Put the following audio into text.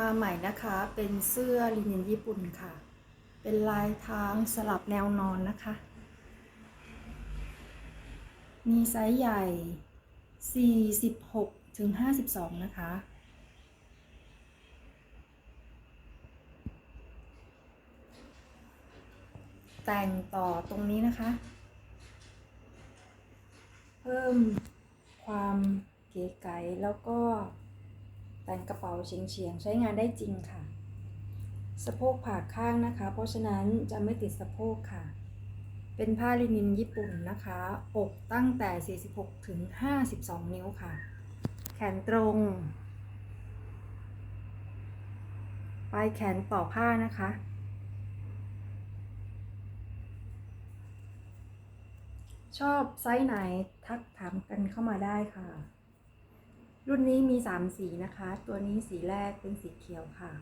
มาใหม่นะคะ เป็นเสื้อลินินญี่ปุ่นค่ะ เป็นลายทางสลับแนวนอนนะคะ มีไซส์ใหญ่ 46ถึง52 นะคะ แต่งต่อตรงนี้นะคะ เพิ่มความเก๋ไก๋แล้วก็ แต่งกระเป๋าเฉียงๆ ใช้งานได้จริงค่ะ สะโพกผ่าข้างนะคะ เพราะฉะนั้นจะไม่ติดสะโพกค่ะ เป็นผ้าลินินญี่ปุ่นนะคะ อกตั้งแต่ 46 ถึง 52 นิ้วค่ะ แขนตรง ปลายแขนต่อผ้านะคะชอบไซส์ไหนทักถามกันเข้ามาได้ค่ะ รุ่นนี้มี 3 สีนะคะ ตัวนี้สีแรกเป็นสีเขียวค่ะ